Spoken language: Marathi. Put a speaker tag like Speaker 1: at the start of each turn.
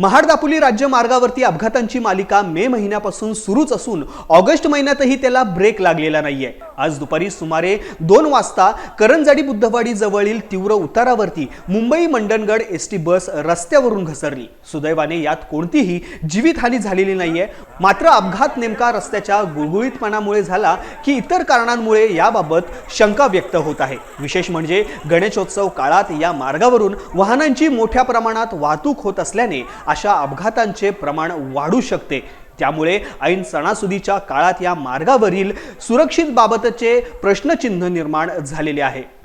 Speaker 1: महाड दापोली राज्य मार्गावरती अपघातांची मालिका मे महिन्यापासून सुरूच असून ऑगस्ट महिन्यातही त्याला ब्रेक लागलेला नाहीये. आज दुपारी सुमारे दोन वाजता करंजाडी बुद्धवाडी जवळील तीव्र उतारावरती Mumbai Mandangad S T bus रस्त्यावरून घसरली. सुदैवाने यात कोणतीही जीवितहानी झालेली नाहीये. मात्र अपघात नेमका रस्त्याच्या गुळगुळीतपणामुळे झाला की इतर कारणांमुळे याबाबत शंका व्यक्त होत आहे. विशेष म्हणजे गणेशोत्सव काळात या मार्गावरून वाहनांची मोठ्या प्रमाणात वाहतूक होत असल्याने अशा अपघातांचे प्रमाण वाढू शकते. त्यामुळे ऐन सणासुदीच्या काळात या मार्गावरील सुरक्षित बाबतचे प्रश्नचिन्ह निर्माण झालेले आहे.